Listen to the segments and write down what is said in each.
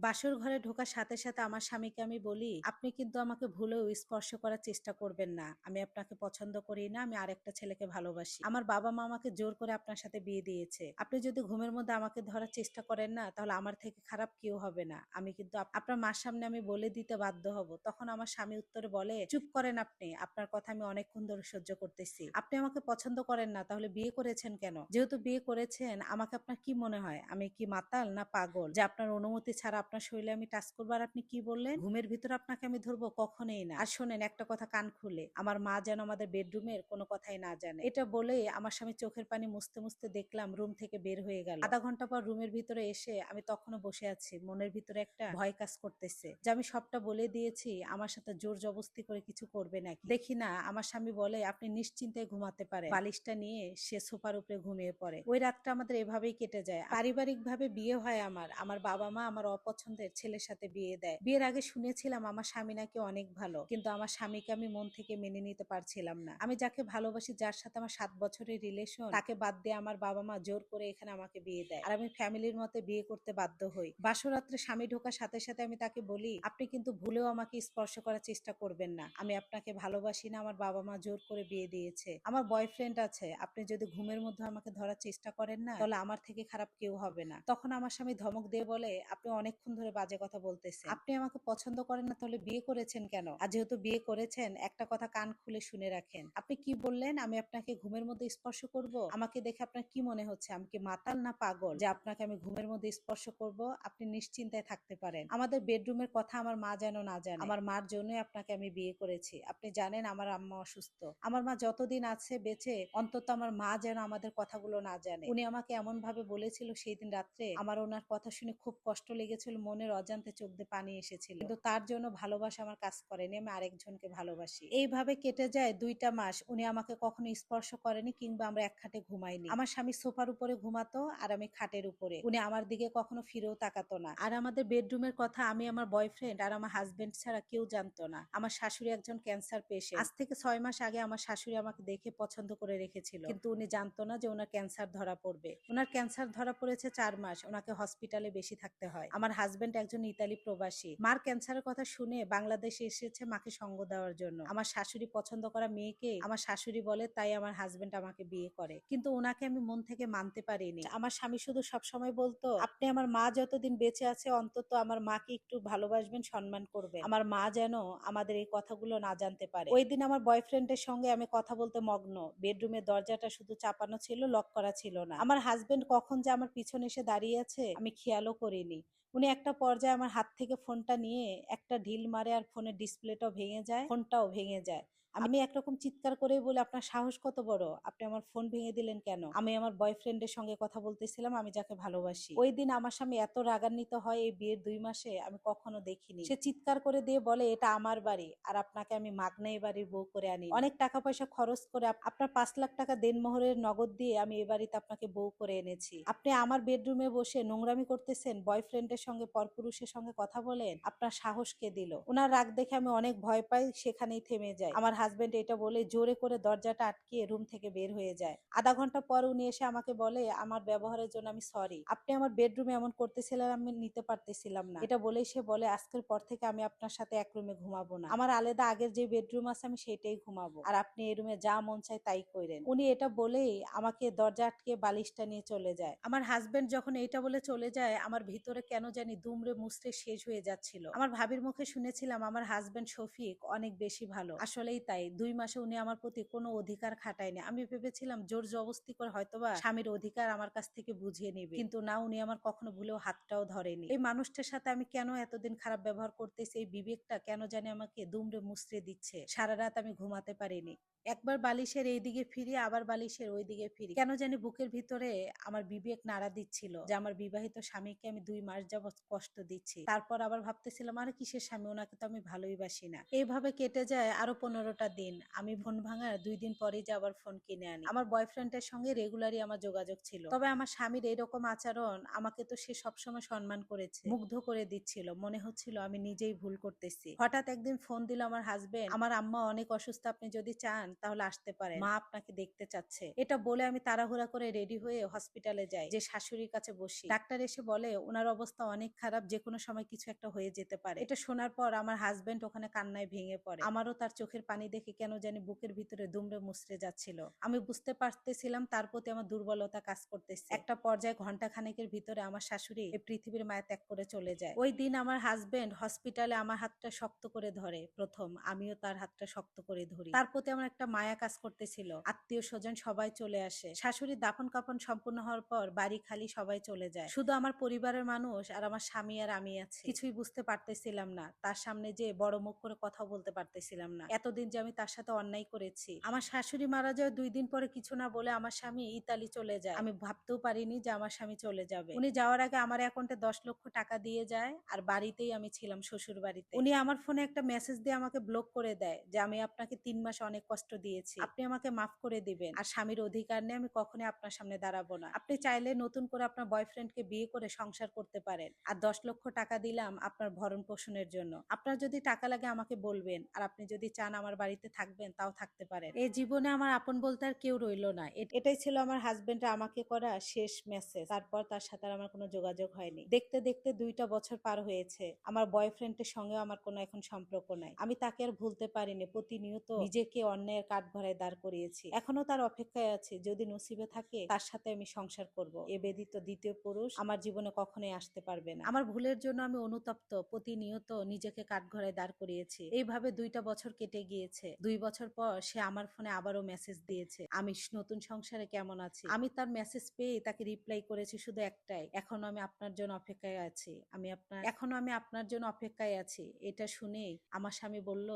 বাসর ঘরে ঢোকার সাথে সাথে আমার স্বামীকে আমি বলি, আপনি কিন্তু আমাকে ভুলেও স্পর্শ করার চেষ্টা করবেন না। আমি আপনাকে পছন্দ করি না, আমি আরেকটা ছেলেকে ভালোবাসি। আমার বাবা মা আমাকে জোর করে আপনার সাথে বিয়ে দিয়েছে। আপনি যদি ঘুমের মধ্যে আমাকে ধরার চেষ্টা করেন না, তাহলে আমার থেকে খারাপ কেউ হবে না। আমি কিন্তু আপনার মার সামনে আমি বলে দিতে বাধ্য হব। তখন আমার স্বামী উত্তরে বলে, চুপ করেন আপনি। আপনার কথা আমি অনেকক্ষণ ধরে সহ্য করতেছি। আপনি আমাকে পছন্দ করেন না, তাহলে বিয়ে করেছেন কেন? যেহেতু বিয়ে করেছেন, আমাকে আপনার কি মনে হয়? আমি কি মাতাল না পাগল? যে আপনার অনুমতি ছাড়া আপনার শরীরে আমি টাচ করব আর আপনি কি বললেন? ঘুমের ভিতর আপনাকে আমি ধরবো কখনোই না। আর শোনেন, একটা কথা কান খুলে। আমার মা যেন আমাদের বেডরুমের কোনো কথাই না জানে। এটা বলে আমার স্বামী চোখের পানি মুছতে মুছতে দেখলাম রুম থেকে বের হয়ে গেল। আধা ঘণ্টা পর রুমের ভিতরে এসে আমি তখনও বসে আছি। মনের ভিতরে একটা ভয় কাজ করতেছে। যে আমি সবটা বলে দিয়েছি, আমার সাথে জোর জবস্তি করে কিছু করবে নাকি? দেখি না, আমার স্বামী বলে, আপনি নিশ্চিন্তে ঘুমাতে পারে বালিশটা নিয়ে সে সোফার উপরে ঘুমিয়ে পড়ে। ওই রাতটা আমাদের এভাবেই কেটে যায়। পারিবারিক ভাবে বিয়ে হয় আমার। আমার বাবা মা আমার অপছন্দের ছেলের সাথে বিয়ে দেয়। বিয়ের আগে শুনেছিলাম আমার স্বামী নাকি অনেক ভালো, কিন্তু আমার স্বামীকে আমি মন থেকে মেনে নিতে পারছিলাম না। আমি যাকে ভালোবাসি, যার সাথে আমার সাত বছরের রিলেশন তাকে বাদ দিয়ে আমার বাবা মা জোর করে এখানে আমাকে বিয়ে দেয়। আর আমি ফ্যামিলির মতে বিয়ে করতে বাধ্য হই। বাসরাত্রে স্বামী ঢোকার সাথে সাথে আমি তাকে বলি, আপনি কিন্তু ভুলেও আমাকে স্পর্শ করার চেষ্টা করবেন না। আমি আপনাকে ভালোবাসি না, আমার বাবা মা জোর করে বিয়ে দিয়েছে। আমার বয়ফ্রেন্ড আছে, আপনি যদি ঘুমের মধ্যে আমাকে ধরার চেষ্টা করেন না, তাহলে আমার থেকে খারাপ কেউ হবে না। তখন আমার স্বামী ধমক দিয়ে বলে, আপনি অনেকক্ষণ ধরে বাজে কথা বলতেছেন আপনি আমাকে পছন্দ করেন না, তাহলে বিয়ে করেছেন কেন? আর যেহেতু বিয়ে করেছেন, একটা কথা কান খুলে শুনে রাখেন। আপনি কি বললেন? আমি আপনাকে ঘুমের মধ্যে স্পর্শ করব? আমাকে দেখে আপনার কি মনে হচ্ছে? আমি কি মাতাল না পাগল? যে আপনাকে আমি ঘুমের মধ্যে স্পর্শ করব, আপনি নিশ্চিন্তায় থাকতে পারেন। আমাদের বেডরুমের কথা আমার মা যেন না জানে। আমার মার জন্যই আপনাকে আমি বিয়ে করেছি। আপনি জানেন আমার আম্মা অসুস্থ। আমার মা যতদিন আছে বেঁচে, অন্তত আমার মা যেন আমাদের কথাগুলো না জানে। উনি আমাকে এমন ভাবে বলেছিল সেই দিন রাত্রে। আমার ওনার কথা শুনে খুব কষ্ট লেগেছিল মনের অজান্তে চোখ পানি এসেছিল। কিন্তু তার জন্য ভালোবাসা আমার কাজ করেনি, আমি আরেকজনকে ভালোবাসি। এইভাবে কেটে যায় দুইটা মাস, উনি আমাকে কখনো স্পর্শ করেনি কিংবা আমরা এক খাটে ঘুমাইনি। আমার স্বামী সোফার উপরে ঘুমাতো আর আমি খাটের উপরে। উনি আমার দিকে কখনো ফিরেও তাকাতো না। আর আমাদের বেডরুমের কথা আমি আমার বয়ফ্রেন্ড আর আমার হাজবেন্ড ছাড়া কেউ জানতো না। আমার শাশুড়ি একজন ক্যান্সার পেশেন্ট। আজ থেকে ছয় মাস আগে আমার শাশুড়ি আমাকে দেখে পছন্দ করে রেখেছিল। কিন্তু উনি জানতো না যে ওনার ক্যান্সার ধরা পড়বে। ওনার ক্যান্সার ধরা পড়েছে চার মাস, ওনাকে হসপিটালে বেশি থাকতে হয়। আমার হাজবেন্ড একজন ইতালি প্রবাসী। মার ক্যান্সারের কথা শুনে বাংলাদেশে এসেছে মাকে সঙ্গ দেওয়ার জন্য। আমার শাশুড়ি পছন্দ করা মেয়েকে আমার শাশুড়ি বলে তাই আমার হাজবেন্ড আমাকে বিয়ে করে। কিন্তু ওনাকে আমি মন থেকে মানতে পারিনি। আমার স্বামী শুধু সবসময় বলতো, আপনি আমার মা যতদিন বেঁচে আছে, অন্তত আমার মাকে একটু ভালোবাসবেন, সম্মান করবে আমার মা যেন আমাদের এই কথাগুলো না জানতে পারে। ওই দিন আমার বয়ফ্রেন্ডের সঙ্গে আমি কথা বলতে মগ্ন। বেডরুমের দরজাটা শুধু চাপানো ছিল লক করা ছিল না। আমার হাজবেন্ড কখন যে আমার পিছনে এসে দাঁড়িয়ে আছে, আমি খেয়ালও করিনি। উনি একটা পর্যায়ে আমার হাত থেকে ফোনটা নিয়ে একটা ঢিল মারে আর ফোনের ডিসপ্লেটাও ভেঙে যায়, ফোনটাও ভেঙে যায়। আমি একরকম চিৎকার করে বলে আপনার সাহস কত বড়? আপনি আমার ফোন ভেঙে দিলেন কেন? আমি আমার বয়ফ্রেন্ডের সঙ্গে কথা বলতেছিলাম আমি যাকে ভালোবাসি। ওই দিন আমার স্বামী এত রাগান্বিত হয় এই বিয়ের দুই মাসে আমি কখনো দেখিনি। সে চিৎকার করে দিয়ে বলে এটা আমার বাড়ি আর আপনাকে আমি মাগনা এই বাড়ির বউ করে আনি। অনেক টাকা পয়সা খরচ করে আপনার পাঁচ লাখ টাকা দেনমোহরের নগদ দিয়ে আমি এ বাড়িতে আপনাকে বউ করে এনেছি। আপনি আমার বেডরুমে বসে নোংরামি করতেছেন বয়ফ্রেন্ডের সঙ্গে পরপুরুষের সঙ্গে কথা বলেন আপনার সাহস কে দিল? ওনার রাগ দেখে আমি অনেক ভয় পাই সেখানেই থেমে যায় আমার হাজবেন্ড এটা বলে জোরে করে দরজাটা আটকিয়ে রুম থেকে বের হয়ে যায়। আধা ঘণ্টা পর উনি এসে আমাকে বলে, আমার ব্যবহারের জন্য আমি সরি আপনি আমার বেডরুমে এমন করতেছিলেন, আমি নিতে পারতেছিলাম না। এটা বলেই সে বলে, আজকের পর থেকে আমি আপনার সাথে এক রুমে ঘুমাবো না। আমার আলাদা আগের যে বেডরুম আছে, আমি সেটাই ঘুমাবো। আর আপনি এই রুমে যা মন চায় তাই করেন। উনি এটা বলেই আমাকে দরজা আটকে বালিশটা নিয়ে চলে যায়। আমার হাজবেন্ড যখন এইটা বলে চলে যায়, আমার ভিতরে কেন জানি দুমড়ে মুচড়ে শেষ হয়ে যাচ্ছিল। আমার ভাবির মুখে শুনেছিলাম, আমার হাজবেন্ড শফিক অনেক বেশি ভালো। আসলেই তাই দুই মাসে উনি আমার প্রতি কোনো অধিকার খাটায়নি। আমি ভেবেছিলাম জোর জবস্তি করে হয়তোবা স্বামীর অধিকার আমার কাছ থেকে বুঝিয়ে নেবে। কিন্তু না, উনি আমার কখনো ভুলেও হাতটাও ধরেনি। এই মানুষটার সাথে আমি কেন এতদিন খারাপ ব্যবহার করতেছি, এই বিবেকটা কেন জানি আমাকে দুমড়ে মুচড়ে দিচ্ছে? সারা রাত আমি ঘুমাতে পারিনি। একবার বালিশের এই দিকে ফিরি আবার বালিশের ওই দিকে ফিরি কেন জানি বুকের ভিতরে আমার বিবেক নাড়া দিচ্ছিল যে আমার বিবাহিত স্বামীকে আমি দুই মাস যাবৎ কষ্ট দিচ্ছি। তারপর আবার ভাবতেছিলাম, আর কিসের স্বামী? ওনাকে তো আমি ভালোই বাসি না। এইভাবে কেটে যায় আরও পনেরোটা দিন। আমি ফোন ভাঙার দুই দিন পরেই যে আবার ফোন কিনে আনি। আমার বয়ফ্রেন্ডের সঙ্গে রেগুলারই আমার যোগাযোগ ছিল। তবে আমার স্বামীর এরকম আচরণ আমাকে তো সে সবসময় সম্মান করেছে, মুগ্ধ করে দিচ্ছিল। মনে হচ্ছিল আমি নিজেই ভুল করতেছি। হঠাৎ একদিন ফোন দিল আমার হাজবেন্ড আমার আম্মা অনেক অসুস্থ, আপনি যদি চান তাহলে আসতে পারেন। মা আপনাকে দেখতে চাচ্ছে। এটা বলে আমি তাড়াহুড়া করে রেডি হয়ে হসপিটালে যাই যে শাশুড়ির কাছে বসি। ডাক্তার এসে বলে ওনার অবস্থা অনেক খারাপ যে কোনো সময় কিছু একটা হয়ে যেতে পারে। এটা শোনার পর আমার হাজবেন্ড ওখানে কান্নায় ভেঙে পড়ে। আমারও তার চোখের পানি দেখে কেন জানি বুকের ভিতরে দুমড়ে মুচড়ে যাচ্ছিল। আমি বুঝতে পারতেছিলাম তার প্রতি আমার দুর্বলতা কাজ করতেছে। একটা পর্যায়ে ঘণ্টা খানেকের ভিতরে আমার শাশুড়ি এই পৃথিবীর মায়া ত্যাগ করে চলে যায়। ওই দিন আমার হাজবেন্ড হসপিটালে আমার হাতটা শক্ত করে ধরে প্রথম। আমিও তার হাতটা শক্ত করে ধরি। তার প্রতি আমার একটা মায়া কাজ করতেছিল। আত্মীয় স্বজন সবাই চলে আসে। শাশুড়ি দাফন কাপন সম্পূর্ণ হওয়ার পর বাড়ি খালি সবাই চলে যায়। শুধু আমার পরিবারের মানুষ আর আমার স্বামী আর আমি আছি। কিছুই বুঝতে পারতেছিলাম না। তার সামনে যে বড় মুখ করে কথা বলতে পারতেছিলাম না। এতদিন যে আমি তার সাথে অন্যায় করেছি। আমার শাশুড়ি মারা যাওয়ার দুই দিন পরে কিছু না বলে আমার স্বামী ইতালি চলে যায়। আমি ভাবতেও পারিনি যে আমার স্বামী চলে যাবে। উনি যাওয়ার আগে আমার অ্যাকাউন্টে দশ লক্ষ টাকা দিয়ে যায় আর বাড়িতেই আমি ছিলাম শ্বশুর বাড়িতে উনি আমার ফোনে একটা মেসেজ দিয়ে আমাকে ব্লক করে দেয় যে, আমি আপনাকে তিন মাস অনেক কষ্ট দিয়েছি। আপনি আমাকে মাফ করে দিবেন। আর স্বামীর অধিকার নিয়ে আমি কখনোই আপনার সামনে দাঁড়াবো না। আপনি চাইলে নতুন করে আপনার বয়ফ্রেন্ডকে বিয়ে করে সংসার করতে পারেন। আর দশ লক্ষ টাকা দিলাম আপনার ভরণ পোষণের জন্য। আপনার যদি টাকা লাগে আমাকে বলবেন। আর আপনি যদি চান আমার বাড়িতে থাকবেন তাও থাকতে পারেন। এই জীবনে আমার আপন বলতে আর কেউ রইল না। এটাই ছিল আমার হাজবেন্ডের আমাকে করা শেষ মেসেজ তারপর তার সাথে আমার কোনো যোগাযোগ হয়নি। দেখতে দেখতে দুইটা বছর পার হয়েছে। আমার বয়ফ্রেন্ডের সঙ্গে আমার কোনো এখন সম্পর্ক নাই। আমি তাকে আর ভুলতে পারিনি। প্রতিনিয়ত নিজেকে অন্যায়ের কাঠ ভরায় দাঁড় করিয়েছি। এখনও তার অপেক্ষায় আছে। যদি নসিবে থাকে, তার সাথে আমি সংসার করব। এ ব্যতীত দ্বিতীয় পুরুষ আমার জীবনে কখনোই আসতে পারবে না। আমার ভুলের জন্য আমি অনুতপ্ত, প্রতিনিয়ত নিজেকে কাঠঘরে দাঁড় করিয়েছি। এইভাবে দুইটা বছর কেটে গিয়েছে। দুই বছর পর সে আমার ফোনে আবারও মেসেজ দিয়েছে, আমি নতুন সংসারে কেমন আছি? আমি তার মেসেজ পেয়ে তাকে রিপ্লাই করেছি শুধু একটাই এখনও আমি আপনার জন্য অপেক্ষায় আছি। আমি আপনার এখনও আমি আপনার জন্য অপেক্ষায় আছি। এটা শুনে আমার স্বামী বলল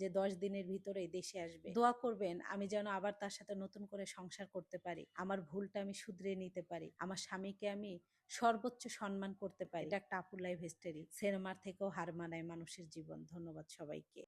যে, দশ দিনের ভিতরে দেশে আসবে। দোয়া করবেন, আমি যেন আবার তার সাথে নতুন করে সংসার করতে পারি। আমার ভুলটা আমি শুধরে নিতে পারি। আমার স্বামীকে আমি সর্বোচ্চ সম্মান করতে পারি। এটা একটা আপুর লাইফ হিস্টোরি সিনেমার থেকেও হার মানায় মানুষের জীবন। ধন্যবাদ সবাইকে।